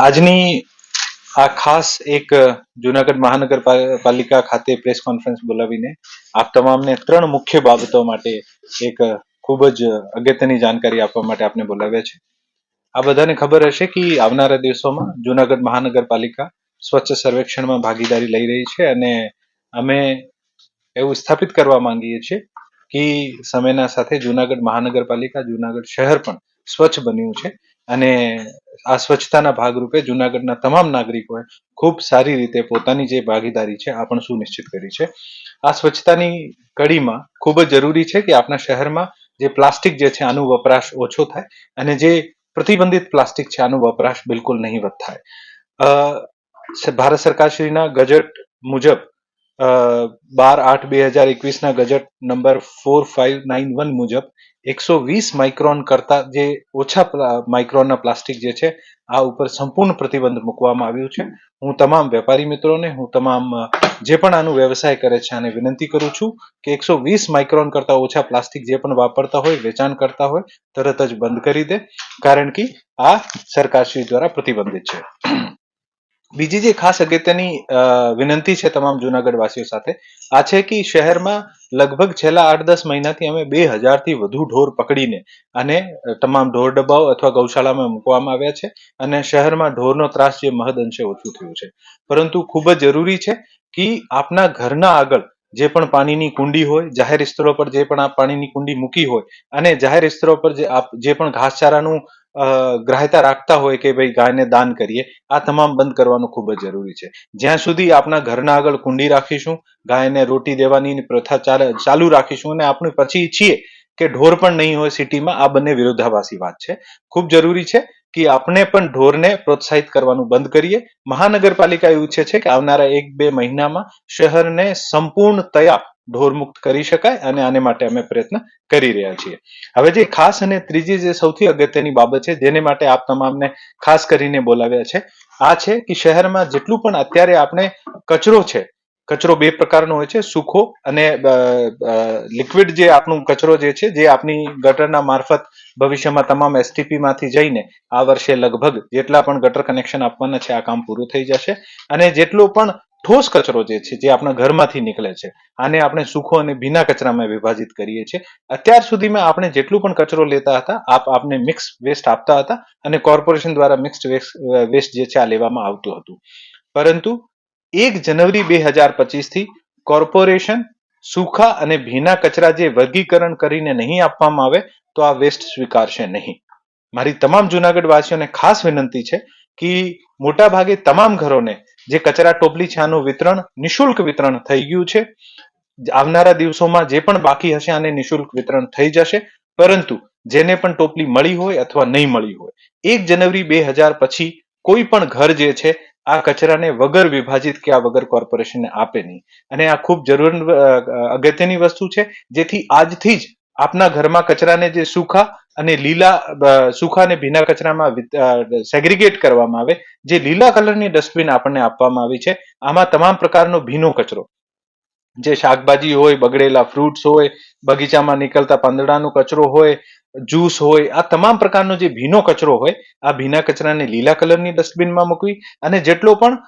આજની આ ખાસ એક જુનાગઢ મહાનગરપાલિકા ખાતે પ્રેસ કોન્ફરન્સ બોલાવીને આપ તમામને ત્રણ મુખ્ય બાબતો માટે એક ખૂબ જ અગત્યની જાણકારી આપવા માટે આપને બોલાવ્યા છે. આ બધાને ખબર હશે કે આવનારા દિવસોમાં જુનાગઢ મહાનગરપાલિકા સ્વચ્છ સર્વેક્ષણમાં ભાગીદારી લઈ રહી છે અને અમે એવું સ્થાપિત કરવા માંગીએ છીએ કે સમયના સાથે જુનાગઢ મહાનગરપાલિકા જુનાગઢ શહેર પણ સ્વચ્છ બન્યું છે. અને આ સ્વચ્છતાના ભાગરૂપે જુનાગઢના તમામ નાગરિકોએ ખૂબ સારી રીતે પોતાની જે ભાગીદારી છે, આ પણ સુનિશ્ચિત કરી છે. આ સ્વચ્છતાની કડીમાં ખૂબ જ જરૂરી છે કે આપણા શહેરમાં જે પ્લાસ્ટિક જે છે, આનો વપરાશ ઓછો થાય અને જે પ્રતિબંધિત પ્લાસ્ટિક છે, આનો વપરાશ બિલકુલ નહીવત થાય ભારત સરકારશ્રીના ગજેટ મુજબ બાર આઠ બે હજાર એકવીસના gazette number four five nine one મુજબ એકસો વીસ માઇક્રોન કરતા જે ઓછા માઇક્રોનના પ્લાસ્ટિક જે છે, આ ઉપર સંપૂર્ણ પ્રતિબંધ મૂકવામાં આવ્યું છે. હું તમામ વેપારી મિત્રોને, હું તમામ જે પણ આનું વ્યવસાય કરે છે, આને વિનંતી કરું છું કે એકસો વીસ માઇક્રોન કરતા ઓછા પ્લાસ્ટિક જે પણ વાપરતા હોય, વેચાણ કરતા હોય, તરત જ બંધ કરી દે. કારણ કે આ સરકારશ્રી દ્વારા પ્રતિબંધિત છે. બીજી જે ખાસ અગત્યની વિનંતી છે તમામ જુનાગઢ વાસીઓ સાથે, આ છે કે શહેરમાં લગભગ છેલ્લા આઠ દસ મહિનાથી અમે બે હજારથી વધુ ઢોર પકડીને અને તમામ ઢોર ડબ્બાઓ અથવા ગૌશાળામાં મૂકવામાં આવ્યા છે અને શહેરમાં ઢોરનો ત્રાસ જે મહદ અંશે ઓછું થયું છે. પરંતુ ખૂબ જ જરૂરી છે કે આપના ઘરના આગળ જે પણ પાણીની કુંડી હોય, જાહેર સ્થળો પર જે પણ આપ પાણીની કુંડી મૂકી હોય અને જાહેર સ્થળો પર જે આપ, જે પણ ઘાસચારાનું ગ્રાહ્યતા રાખતા હોય કે ભાઈ ગાયને દાન કરીએ, આ તમામ બંધ કરવાનું ખૂબ જ જરૂરી છે. જ્યાં સુધી આપણા ઘરના આગળ કુંડી રાખીશું, ગાયને રોટી દેવાની પ્રથા ચાલે- રાખીશું અને આપણે પછી ઈચ્છીએ કે ઢોર પણ નહીં હોય સિટીમાં, આ બંને વિરોધાભાસી વાત છે. ખૂબ જરૂરી છે કે આપણે પણ ઢોરને પ્રોત્સાહિત કરવાનું બંધ કરીએ. મહાનગરપાલિકા એવું છે કે આવનારા એક બે મહિનામાં શહેરને સંપૂર્ણતયા ઢોરમુક્ત કરી શકાય અને આને માટે અમે પ્રયત્ન કરી રહ્યા છીએ. હવે જે ખાસ અને ત્રીજી જે સૌથી અગત્યની બાબત છે, જેને માટે આપ તમામને ખાસ કરીને બોલાવ્યા છે, આ છે કે શહેરમાં જેટલું પણ અત્યારે આપણે કચરો છે, કચરો બે પ્રકારનો હોય છે સૂકો અને લિક્વિડ જે આપણું કચરો જે છે, જે આપણી ગટરના મારફત ભવિષ્યમાં તમામ એસટીપી માંથી જઈને આ વર્ષે લગભગ જેટલા પણ ગટર કનેક્શન આપવાના છે, આ કામ પૂરું થઈ જશે. અને જેટલો પણ ઠોસ કચરો જે છે, જે આપણા ઘરમાંથી નીકળે છે, આને આપણે સૂકો અને ભીના કચરામાં વિભાજિત કરીએ છીએ. અત્યાર સુધીમાં આપણે જેટલું પણ કચરો લેતા હતા, આપ આપને મિક્સ વેસ્ટ આપતા હતા અને કોર્પોરેશન દ્વારા મિક્સ્ડ વેસ્ટ જે છે, આ લેવામાં આવતું હતું. પરંતુ એક જનવરી બે હજાર પચીસથી કોર્પોરેશન સૂકા અને ભીના કચરા જે વર્ગીકરણ કરીને નહીં આપવામાં આવે, તો આ વેસ્ટ સ્વીકારશે નહીં. મારી તમામ જુનાગઢ વાસીઓને ખાસ વિનંતી છે કે મોટા ભાગે તમામ ઘરોને જે કચરા ટોપલી આનું વિતરણ, નિશુલ્ક વિતરણ થઈ ગયું છે. આવનારા દિવસોમાં જે પણ બાકી હશે, આને નિશુલ્ક વિતરણ થઈ જશે. પરંતુ જેને પણ ટોપલી મળી હોય અથવા નહીં મળી હોય, એક જનવરી બે હજાર પછી કોઈ પણ ઘર જે છે, આ કચરાને વગર વિભાજિત કે આ વગર કોર્પોરેશનને આપે નહીં. અને આ ખૂબ જરૂર અગત્યની વસ્તુ છે, જેથી આજથી જ આપના ઘરમાં કચરાને જે સૂખા અને લીલા અ, અને ભીના કચરામાં સેગ્રીગેટ કરવામાં આવે જે લીલા કલરની ડસ્ટબિન આપણને આપવામાં આવી છે આમાં તમામ પ્રકારનો ભીનો કચરો. જે શાકભાજી હોય બગડેલા ફ્રૂટ્સ હોય બગીચામાં નીકળતા પાંદડાનો કચરો હોય જ્યુસ હોય, આ તમામ પ્રકારનો જે ભીનો કચરો હોય, આ ભીના કચરાને લીલા કલરની ડસ્ટબિનમાં મૂકવી અને જેટલો પણ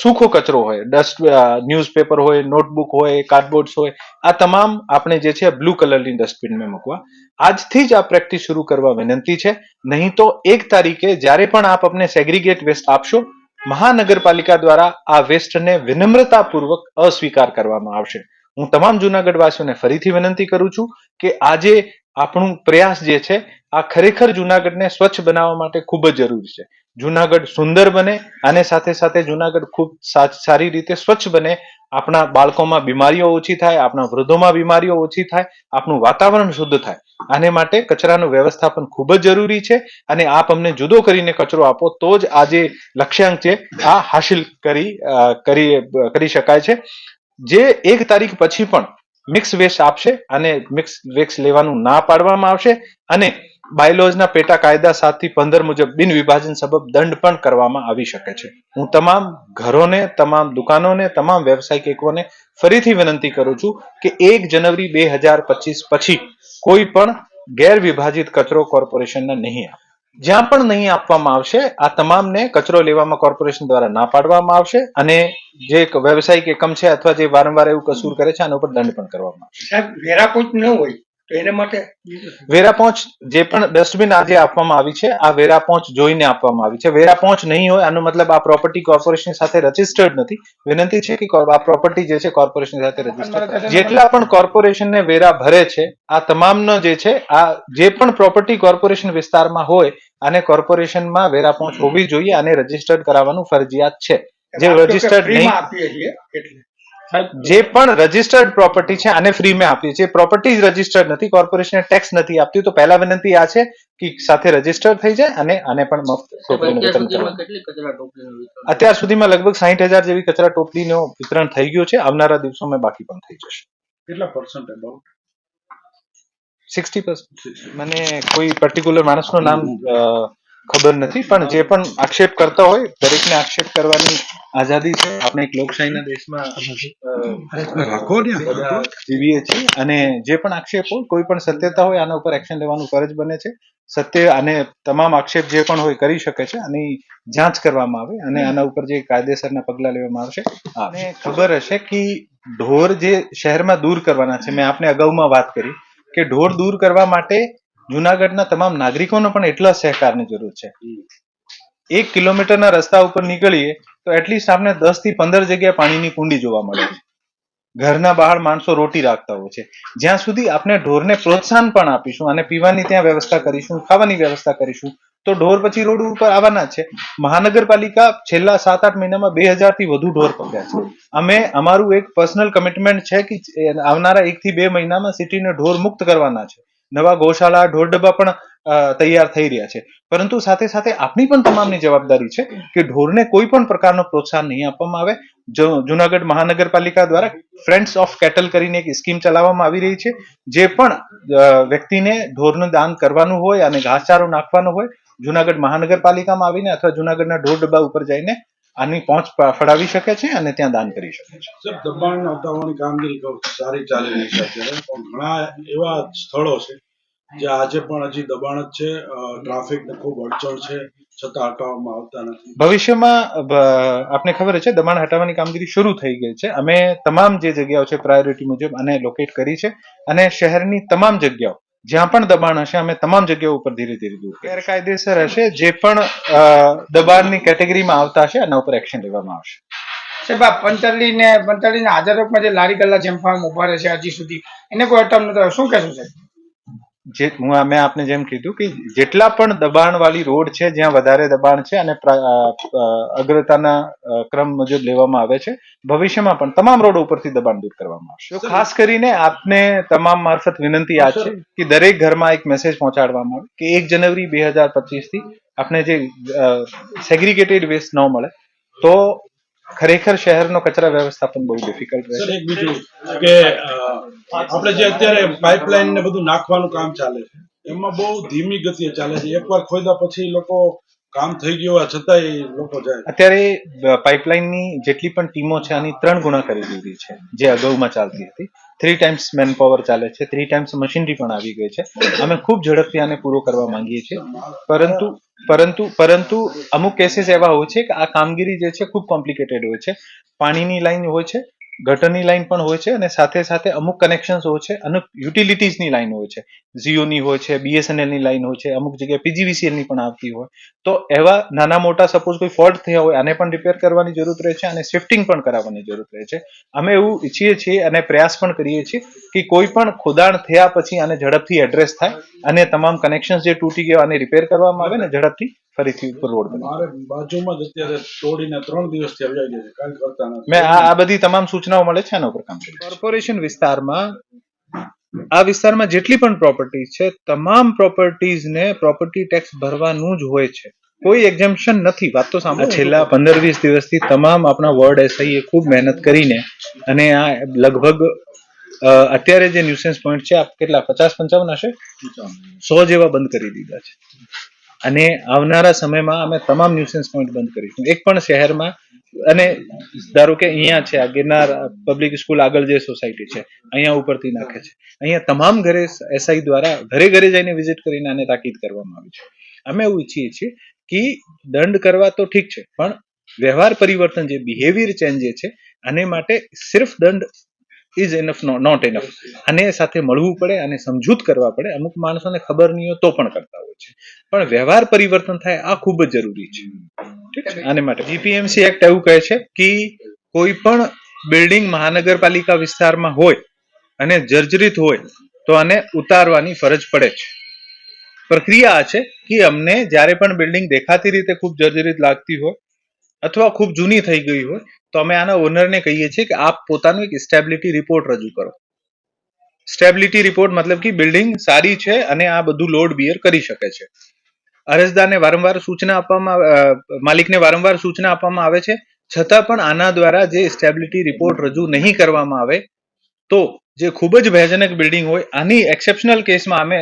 સૂકો કચરો હોય, ડસ્ટ ન્યૂઝપેપર હોય, નોટબુક હોય, કાર્ડબોર્ડ્સ હોય, આ તમામ આપણે જે છે બ્લુ કલરની ડસ્ટબિનમાં મૂકવા. આજથી જ આ પ્રેક્ટિસ શરૂ કરવા વિનંતી છે. નહીં તો એક તારીખે જ્યારે પણ આપ અમને સેગ્રીગેટ વેસ્ટ આપશો, મહાનગરપાલિકા દ્વારા આ વેસ્ટને વિનમ્રતાપૂર્વક અસ્વીકાર કરવામાં આવશે. હું તમામ જુનાગઢવાસીઓને ફરીથી વિનંતી કરું છું કે આજે આપણું પ્રયાસ જે છે, આ ખરેખર જુનાગઢને સ્વચ્છ બનાવવા માટે ખૂબ જ જરૂરી છે. જુનાગઢ સુંદર બને અને સાથે સાથે જુનાગઢ ખૂબ સારી રીતે સ્વચ્છ બને. આપણા બાળકોમાં બીમારીઓ ઓછી થાય, આપણા વૃદ્ધોમાં બીમારીઓ ઓછી થાય, આપણું વાતાવરણ શુદ્ધ થાય. આને માટે કચરાનું વ્યવસ્થાપન ખૂબ જ જરૂરી છે અને આપ અમને જુદો કરીને કચરો આપો તો જ આ જે લક્ષ્યાંક છે, આ હાસિલ કરી કરી કરી શકાય છે. જે એક તારીખ પછી પણ મિક્સ વેસ્ટ આપશે અને મિક્સ વેક્સ લેવાનું ના પાડવામાં આવશે અને બાયલોજના પેટા કાયદા સાતથી પંદર મુજબ બિન વિભાજન સબબ દંડ પણ કરવામાં આવી શકે છે. હું તમામ ઘરોને, તમામ દુકાનોને, તમામ વ્યવસાયિક એકોને ફરીથી વિનંતી કરું છું કે એક જનવરી બે હજાર પચીસ પછી કોઈ પણ ગેરવિભાજિત કચરો કોર્પોરેશનને નહીં આપે. જ્યાં પણ નહીં આપવામાં આવશે, આ તમામને કચરો લેવામાં કોર્પોરેશન દ્વારા ના પાડવામાં આવશે અને જે વ્યવસાયિક એકમ છે અથવા જે વારંવાર એવું કસૂર કરે છે, આના ઉપર દંડ પણ કરવામાં આવશે. સાહેબ વેરાપૂચ ન હોય. એના માટે વેરા પહોંચ જે પણ ડસ્ટબિન આજે આપવામાં આવી છે આ વેરા પહોંચ જોઈને આપવામાં આવી છે. વેરા પહોંચ નહીં હોય આનો મતલબ આ પ્રોપર્ટી કોર્પોરેશન સાથે રજીસ્ટર્ડ નથી. વિનંતી છે કે આ પ્રોપર્ટી જે છે કોર્પોરેશન સાથે રજીસ્ટર્ડ જેટલા પણ કોર્પોરેશનને વેરા ભરે છે આ તમામનો જે છે આ જે પણ પ્રોપર્ટી કોર્પોરેશન વિસ્તારમાં હોય આને કોર્પોરેશનમાં વેરા પહોંચ હોવી જોઈએ અને રજીસ્ટર્ડ કરાવવાનું ફરજિયાત છે. જે રજીસ્ટર્ડ નહીં આપીએ છીએ એટલે. જે પણ રજીસ્ટર્ડ પ્રોપર્ટી છે આને ફ્રીમાં આપીએ છીએ. પ્રોપર્ટી રજીસ્ટર્ડ નથી કોર્પોરેશને ટેક્સ નથી આપતી. તો પહેલા વિનંતી આ છે કે સાથે રજીસ્ટર્ડ થઈ જાય અને આને પણ મફત અત્યાર વિતરણ સુધીમાં લગભગ સાહીઠ હજાર જેવી કચરા ટોપલીનો વિતરણ થઈ ગયું છે. આવનારા દિવસોમાં બાકી પણ થઈ જશે. કેટલા પર્સન્ટ અબાઉટ સિક્સટી મને કોઈ પર્ટિક્યુલર માણસનું નામ અ, ખબર નથી પણ જે પણ આક્ષેપ કરતા હોય દરેકને આક્ષેપ કરવાની આઝાદી છે. આપણે એક લોકશાહીના દેશમાં રાખો જીવીએ છીએ અને જે પણ આક્ષેપ હોય કોઈ પણ સત્યતા હોય આના ઉપર એક્શન લેવાનું ફરજ બને છે. સત્ય અને તમામ આક્ષેપ જે પણ હોય કરી શકે છે આની જાંચ કરવામાં આવે અને આના ઉપર જે કાયદેસરના પગલા લેવામાં આવશે. અને ખબર હશે કે ઢોર જે શહેરમાં દૂર કરવાના છે મેં આપને અગાઉમાં વાત કરી કે ઢોર દૂર કરવા માટે જુનાગઢના તમામ નાગરિકોનો પણ એટલા સહકારની જરૂર છે. એક કિલોમીટરના રસ્તા ઉપર નીકળીએ તો એટલીસ્ટ આપણે દસથી પંદર જગ્યાએ પાણીની કુંડી જોવા મળે છે. ઘરના બહાર માણસો રોટી રાખતા હોય છે. જ્યાં સુધી આપણે ઢોરને પ્રોત્સાહન પણ આપીશું અને પીવાની ત્યાં વ્યવસ્થા કરીશું ખાવાની વ્યવસ્થા કરીશું તો ઢોર પછી રોડ ઉપર આવવાના છે. મહાનગરપાલિકા છેલ્લા સાત આઠ મહિનામાં બે હજારથી વધુ ઢોર પકડ્યા છે. અમે અમારું એક પર્સનલ કમિટમેન્ટ છે કે આવનારા એક થી બે મહિનામાં સિટીને ઢોર મુક્ત કરવાના છે. નવા ગૌશાળા ઢોર ડબ્બા પણ તૈયાર થઈ રહ્યા છે. પરંતુ સાથે સાથે આપણી પણ તમામની જવાબદારી છે કે ઢોરને કોઈ પણ પ્રકારનો પ્રોત્સાહન નહીં આપવામાં આવે. જો, જુનાગઢ મહાનગરપાલિકા દ્વારા ફ્રેન્ડ્સ ઓફ કેટલ કરીને એક સ્કીમ ચલાવવામાં આવી રહી છે, જે પણ વ્યક્તિને ઢોરનું દાન કરવાનું હોય અને ઘાસચારો નાખવાનો હોય, જુનાગઢ મહાનગરપાલિકામાં આવીને અથવા જુનાગઢના ઢોર ડબ્બા ઉપર જઈને આની પહોંચ ફળાવી શકે છે અને ત્યાં દાન કરી શકે છે. સર દબાણ હટાવવાની કામગીરી સારી ચાલી રહી છે અત્યારે પણ ઘણા એવા સ્થળો છે જે આજે પણ હજી દબાણ જ છે ટ્રાફિક ખૂબ અડચણ છે છતાં હટાવવામાં આવતા નથી. ભવિષ્યમાં આપને ખબર છે દબાણ હટાવવાની કામગીરી શરૂ થઈ ગઈ છે. અમે તમામ જે જગ્યાઓ છે પ્રાયોરિટી મુજબ આને લોકેટ કરી છે અને શહેરની તમામ જગ્યાઓ જ્યાં પણ દબાણ હશે અમે તમામ જગ્યાઓ ઉપર ધીરે ધીરે દૂર ગેરકાયદેસર હશે. જે પણ દબાણની કેટેગરીમાં આવતા હશે એના ઉપર એક્શન લેવામાં આવશે. સાહેબ આ પંચરલી ને પંચરલી ના હાજરોમાં જે લારી ગલ્લા ફાર્મ ઊભા રહે છે હજી સુધી એને કોઈ અટમ નથી શું કહેશું સાહેબ? જે હું મેં આપને જેમ કીધું કે જેટલા પણ દબાણ વાળી રોડ છે જ્યાં વધારે દબાણ છે અને અગ્રતાના ક્રમ મુજબ લેવામાં આવે છે ભવિષ્યમાં પણ તમામ રોડ ઉપરથી દબાણ દૂર કરવામાં આવશે. ખાસ કરીને આપને તમામ મારફત વિનંતી આ છે કે દરેક ઘરમાં એક મેસેજ પહોંચાડવામાં આવે કે એક જનવરી બે હજાર પચીસથી આપણે જે સેગ્રીગેટેડ વેસ્ટ ન મળે તો ખરેખર શહેરનો કચરા વ્યવસ્થાપન બહુ ડિફિકલ્ટ રહે છે. એક બીજું કે આપણે જે અત્યારે પાઇપલાઇન ને બધું નાખવાનું કામ ચાલે છે એમાં બહુ ધીમી ગતિએ ચાલે છે. એકવાર ખોદ્યા પછી લોકો કામ થઈ ગયું છતાંય લોકો જાય. અત્યારે પાઇપલાઇનની જેટલી પણ ટીમો છે આની ત્રણ ગુણા કરી દીધી છે જે અગાઉમાં ચાલતી હતી. થ્રી ટાઈમ્સ મેન પાવર ચાલે છે થ્રી ટાઈમ્સ મશીનરી પણ આવી ગઈ છે. અમે ખૂબ ઝડપથી આને પૂરો કરવા માંગીએ છીએ. પરંતુ પરંતુ પરંતુ અમુક કેસીસ એવા હોય છે કે આ કામગીરી જે છે ખૂબ કોમ્પ્લિકેટેડ હોય છે. પાણીની લાઈન હોય છે ગટરની લાઈન પણ હોય છે અને સાથે સાથે અમુક કનેક્શન્સ હોય છે અને યુટિલિટીઝની લાઈન હોય છે. જીઓની હોય છે બીએસએનએલની લાઈન હોય છે, અમુક જગ્યાએ પીજીવીસીએલની પણ આવતી હોય. તો એવા નાના મોટા સપોઝ કોઈ ફોલ્ટ થયા હોય, આને પણ રિપેર કરવાની જરૂર રહે છે અને શિફ્ટિંગ પણ કરાવવાની જરૂર રહે છે. અમે એવું ઈચ્છીએ છીએ અને પ્રયાસ પણ કરીએ છીએ કે કોઈ પણ ખોદાણ થયા પછી આને ઝડપથી એડ્રેસ થાય અને તમામ કનેક્શન્સ જે તૂટી ગયા આને રિપેર કરવામાં આવે ને ઝડપથી ફરીથી ઉપર રોડ બને મારે બાજુમાં જ અત્યારે તોડીને ત્રણ દિવસથી આવી ગયા છે. કાંઈ કરતા નથી. મેં આ આ બધી તમામ સૂચનાઓ મળે છે આના ઉપર કામ કોર્પોરેશન વિસ્તારમાં આ વિસ્તારમાં જેટલી પણ પ્રોપર્ટી છે તમામ પ્રોપર્ટીઝને પ્રોપર્ટી ટેક્સ ભરવાનું જ હોય છે. કોઈ એક્ઝેમ્પશન નથી. વાત તો સાંભળો. છેલ્લા પંદર વીસ દિવસથી તમામ આપણા વર્ડ એસઆઈએ ખૂબ મહેનત કરીને અને આ લગભગ અત્યારે જે ન્યુસેન્સ પોઈન્ટ છે આ કેટલા? પચાસ પંચાવન. હશે સો જેવા બંધ કરી દીધા છે. અને આવનારા સમયમાં અમે તમામ ન્યુસન્સ પોઈન્ટ બંધ કરીશું. એક પણ શહેરમાં, અને ધારો કે અહીંયા છે, આ ગિરનાર પબ્લિક સ્કૂલ આગળ જે સોસાયટી છે, અહીંયા ઉપરથી નાખે છે. અહીંયા તમામ ઘરે એસઆઈ દ્વારા ઘરે ઘરે જઈને વિઝિટ કરીને આને તાકીદ કરવામાં આવી છે. અમે એવું ઈચ્છીએ છીએ કે દંડ કરવા તો ઠીક છે, પણ વ્યવહાર પરિવર્તન જે બિહેવિયર ચેન્જ જે છે, આને માટે સિર્ફ દંડ ઇઝ એનફ નોટ એનફ અને સાથે મળવું પડે અને સમજૂત કરવા પડે. અમુક માણસોને ખબર નહીં હોય તો પણ કરતા છે. પણ વ્યવહાર પરિવર્તન થાય આ ખૂબ જ જરૂરી છે. ઠીક છે? આને માટે જીપીએમસી એક્ટ એવું કહે છે કે કોઈ પણ બિલ્ડિંગ મહાનગરપાલિકા વિસ્તારમાં હોય અને જર્જરિત હોય તો આને ઉતારવાની ફરજ પડે છે. પ્રક્રિયા આ છે કે અમને જ્યારે પણ બિલ્ડિંગ દેખાતી રીતે ખૂબ જર્જરિત લાગતી હોય અથવા ખૂબ જૂની થઈ ગઈ હોય તો અમે આના ઓનરને કહીએ છીએ કે આપ પોતાનો એક સ્ટેબિલિટી રિપોર્ટ રજૂ કરો. સ્ટેબિલિટી રિપોર્ટ મતલબ કે બિલ્ડિંગ સારી છે અને આ બધું લોડ બિયર કરી શકે છે. અરજદારને વારંવાર સૂચના આપવામાં માલિકને વારંવાર સૂચના આપવામાં આવે છે. છતાં પણ આના દ્વારા જે સ્ટેબિલિટી રિપોર્ટ રજૂ નહીં કરવામાં આવે, તો જે ખૂબ જ ભયજનક બિલ્ડિંગ હોય, આની એક્સેપ્શનલ કેસમાં અમે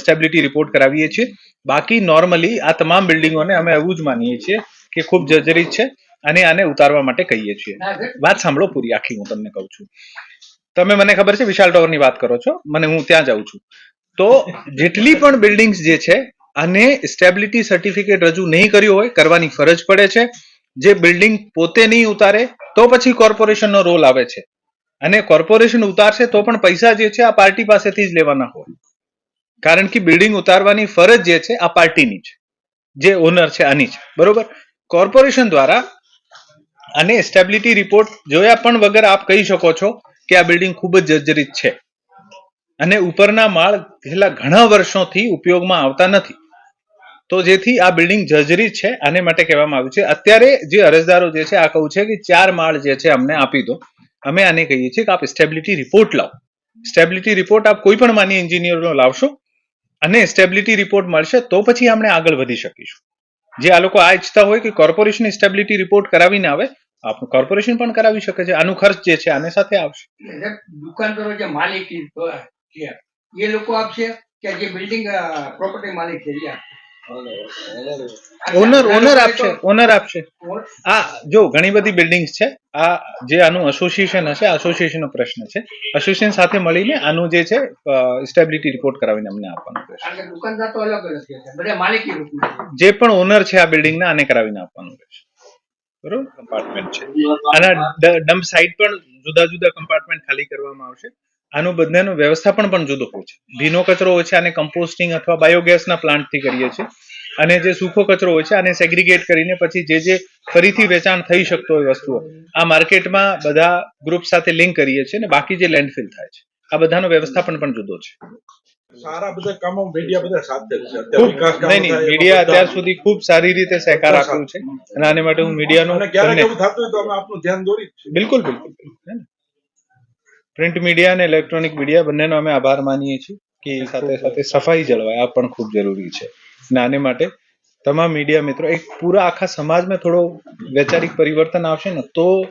સ્ટેબિલિટી રિપોર્ટ કરાવીએ છીએ. બાકી નોર્મલી આ તમામ બિલ્ડિંગોને અમે એવું જ માનીએ છીએ કે ખૂબ જર્જરિત છે અને આને ઉતારવા માટે કહીએ છીએ. વાત સાંભળો પૂરી, આખી હું તમને કહું છું. તમે મને ખબર છે વિશાલ ટાવરની વાત કરો છો? મને હું ત્યાં જાઉં છું. તો જેટલી પણ બિલ્ડિંગ્સ જે છે અને સ્ટેબિલિટી સર્ટિફિકેટ રજૂ નહીં કર્યું હોય, કરવાની ફરજ પડે છે. જે બિલ્ડિંગ પોતે નહીં ઉતારે, તો પછી કોર્પોરેશનનો રોલ આવે છે. અને કોર્પોરેશન ઉતારશે તો પણ પૈસા જે છે, આ પાર્ટી પાસેથી જ લેવાના હોય. કારણ કે બિલ્ડિંગ ઉતારવાની ફરજ જે છે, આ પાર્ટીની છે. જે ઓનર છે, આની છે. બરોબર? કોર્પોરેશન દ્વારા અને સ્ટેબિલિટી રિપોર્ટ જોયા પણ વગર આપ કહી શકો છો કે આ બિલ્ડિંગ ખૂબ જ જર્જરિત છે. અને ઉપરના માળ છેલ્લા ઘણા વર્ષોથી ઉપયોગમાં આવતા નથી. તો જેથી આ બિલ્ડિંગ જર્જરિત છે, આને માટે કહેવામાં આવ્યું છે. અત્યારે જે અરજદારો જે છે, આ કહું છે કે ચાર માળ જે છે, અમને આપી દો. અમે આને કહીએ છીએ કે આપ સ્ટેબિલિટી રિપોર્ટ લાવો. સ્ટેબિલિટી રિપોર્ટ આપ કોઈ પણ માન્ય એન્જિનિયરનો લાવશો અને સ્ટેબિલિટી રિપોર્ટ મળશે તો પછી આપણે આગળ વધી શકીશું. જે આ લોકો આ ઈચ્છતા હોય કે કોર્પોરેશન સ્ટેબિલિટી રિપોર્ટ કરાવીને આવે આપણું કોર્પોરેશન પણ કરાવી શકે છે આનું ખર્ચ જે છે આને સાથે આવશે. દુકાનદારો જે માલિક છે એ લોકો આપશે કે જે બિલ્ડિંગ પ્રોપર્ટી માલિક છે એ ઓનર ઓનર આપશે ઓનર આપશે. આ જો ઘણી બધી બિલ્ડિંગ્સ છે આ જે આનું એસોસિએશન હશે એસોસિએશનનો પ્રશ્ન છે. એસોસિએશન સાથે મળીને આનું જે છે સ્ટેબિલિટી રિપોર્ટ કરાવીને અમને આપવાનું રહેશે દુકાનદાર તો અલગ અલગ છે બધા માલિકી રૂપના જે પણ ઓનર છે આ બિલ્ડિંગના આને કરાવીને આપવાનું રહેશે બરોબર? કમ્પાર્ટમેન્ટ છે. આના ડમ્પ સાઇટ પણ જુદા જુદા કમ્પાર્ટમેન્ટ ખાલી કરવામાં આવશે. આનું બધાનું વ્યવસ્થાપન પણ જુદો હોય છે. ભીનો કચરો હોય છે આને કમ્પોસ્ટિંગ અથવા બાયોગેસના પ્લાન્ટથી કરીએ છીએ. અને જે સૂકો કચરો હોય છે આને સેગ્રીગેટ કરીને પછી જે જે ફરીથી વેચાણ થઈ શકતો હોય વસ્તુઓ આ માર્કેટમાં બધા ગ્રુપ સાથે લિંક કરીએ છીએ અને બાકી જે લેન્ડફિલ થાય છે આ બધાનો વ્યવસ્થાપન પણ જુદો છે. સારા બધા કામો મીડિયા બધા સાથે છે. નહીં નહીં મીડિયા અત્યાર સુધી ખૂબ સારી રીતે સહકાર આપ્યું છે અને આને માટે હું મીડિયાનો અને ક્યારેક એવું થતું હોય તો અમે આપનું ધ્યાન દોરી બિલકુલ બિલકુલ પ્રિન્ટ મીડિયા અને ઇલેક્ટ્રોનિક મીડિયા બંનેનો અમે આભાર માનીએ છીએ કે સાથે સાથે સફાઈ જળવાય આ પણ ખૂબ જરૂરી છે. અને આને માટે તમામ મીડિયા મિત્રો એક પૂરા આખા સમાજમાં થોડો વૈચારિક પરિવર્તન આવશે ને તો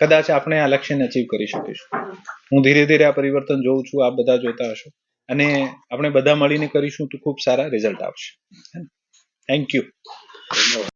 કદાચ આપણે આ લક્ષ્યને અચીવ કરી શકીશું. હું ધીરે ધીરે આ પરિવર્તન જોઉં છું આપ બધા જોતા હશો. અને આપણે બધા મળીને કરીશું તો ખૂબ સારા રિઝલ્ટ આવશે. Thank you